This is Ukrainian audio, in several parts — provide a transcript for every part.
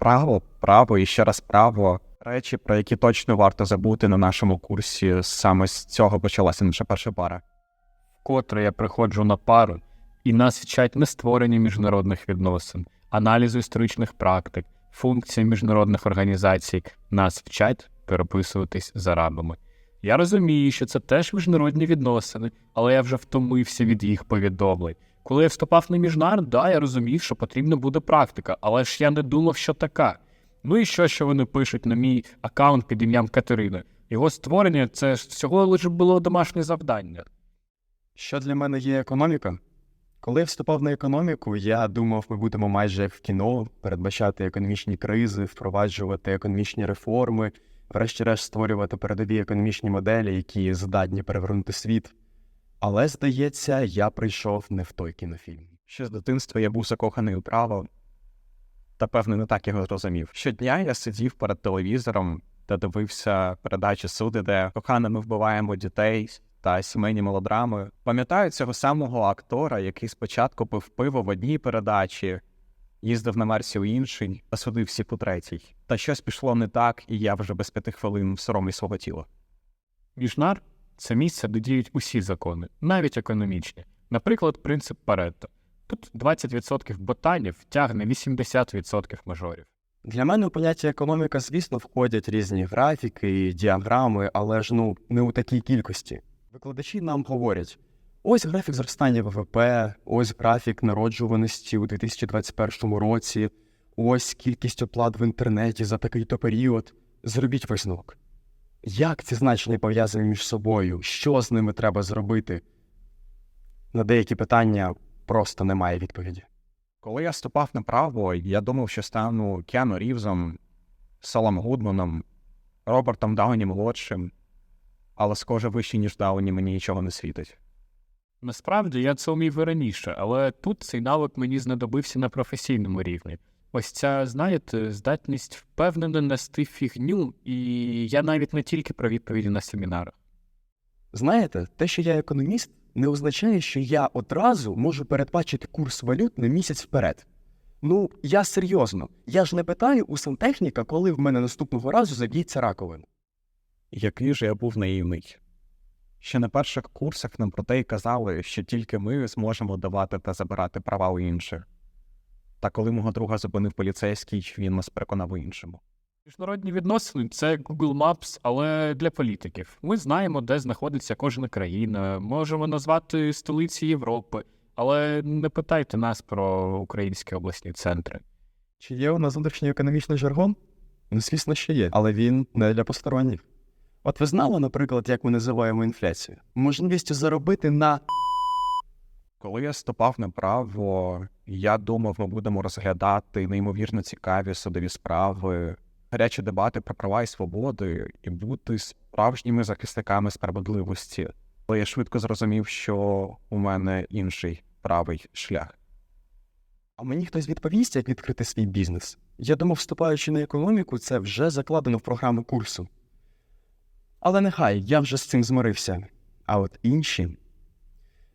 Право, право і ще раз право. Речі, про які точно варто забути на нашому курсі. Саме з цього почалася наша перша пара. Вкотре я приходжу на пару, і нас вчать не створення міжнародних відносин, аналізу історичних практик, функцій міжнародних організацій. Нас вчать переписуватись з арабами. Я розумію, що це теж міжнародні відносини, але я вже втомився від їх повідомлень. Коли я вступав на міжнар, да, я розумів, що потрібна буде практика, але ж я не думав, що така. Ну і що, що вони пишуть на мій аккаунт під ім'ям Катерини? Його створення це всього лише було домашнє завдання. Що для мене є економіка? Коли я вступав на економіку, я думав, ми будемо майже як в кіно передбачати економічні кризи, впроваджувати економічні реформи, врешті-решт створювати передові економічні моделі, які здатні перевернути світ. Але, здається, я прийшов не в той кінофільм. Ще з дитинства я був закоханий у право, та певно не так його зрозумів. Щодня я сидів перед телевізором та дивився передачі суди, де кохано ми вбиваємо дітей та сімейні мелодрами. Пам'ятаю цього самого актора, який спочатку пив пиво в одній передачі, їздив на Марсі у іншій, а судив всіх у третій. Та щось пішло не так, і я вже без п'яти хвилин в соромі свого тіла. Міжнар це місце, де діють усі закони, навіть економічні. Наприклад, принцип Паретто. Тут 20% ботанів тягне 80% мажорів. Для мене у поняття економіка, звісно, входять різні графіки і діаграми, але ж ну не у такій кількості. Викладачі нам говорять: ось графік зростання ВВП, ось графік народжуваності у 2021 році, ось кількість оплат в інтернеті за такий-то період. Зробіть висновок. Як ці значення пов'язані між собою? Що з ними треба зробити? На деякі питання просто немає відповіді. Коли я вступав на право, я думав, що стану Кіану Рівзом, Солом Гудманом, Робертом Дауні молодшим, але схоже вище, ніж Дауні, мені нічого не світить. Насправді я це вмів і раніше, але тут цей навик мені знадобився на професійному рівні. Ось ця, знаєте, здатність впевнено нести фігню, і я навіть не тільки про відповіді на семінарах. Знаєте, те, що я економіст, не означає, що я одразу можу передбачити курс валют на місяць вперед. Ну, я серйозно. Я ж не питаю у сантехніка, коли в мене наступного разу заб'ється раковина. Який же я був наївний. Ще на перших курсах нам про те й казали, що тільки ми зможемо давати та забирати права у інших. Та коли мого друга зупинив поліцейський, він нас переконав у іншому. Міжнародні відносини це Google Maps, але для політиків. Ми знаємо, де знаходиться кожна країна, можемо назвати столиці Європи, але не питайте нас про українські обласні центри. Чи є у нас внутрішній економічний жаргон? Ну, звісно, що є, але він не для посторонніх. От ви знали, наприклад, як ми називаємо інфляцію? Можливість заробити на Коли я вступав на право, я думав, ми будемо розглядати неймовірно цікаві судові справи, гарячі дебати про права і свободи і бути справжніми захисниками справедливості. Але я швидко зрозумів, що у мене інший правий шлях. А мені хтось відповість, як відкрити свій бізнес. Я думав, вступаючи на економіку, це вже закладено в програму курсу. Але нехай я вже з цим змирився. А от інші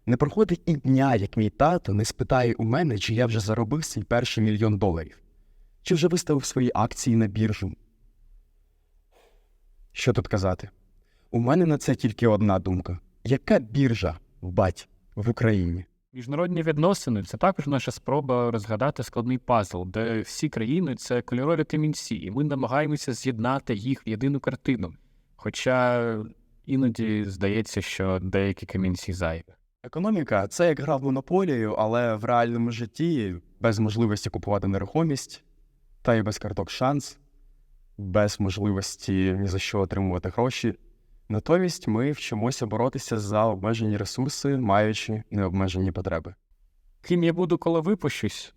не проходить і дня, як мій тато не спитає у мене, чи я вже заробив свій перший мільйон доларів, чи вже виставив свої акції на біржу. Що тут казати? У мене на це тільки одна думка: яка біржа, бать, в Україні? Міжнародні відносини це також наша спроба розгадати складний пазл, де всі країни це кольорові камінці, і ми намагаємося з'єднати їх в єдину картину. Хоча іноді здається, що деякі камінці зайві. Економіка це як гра в монополію, але в реальному житті без можливості купувати нерухомість, та й без карток шанс, без можливості ні за що отримувати гроші. Натомість ми вчимося боротися за обмежені ресурси, маючи необмежені потреби. Ким я буду, коли випущусь?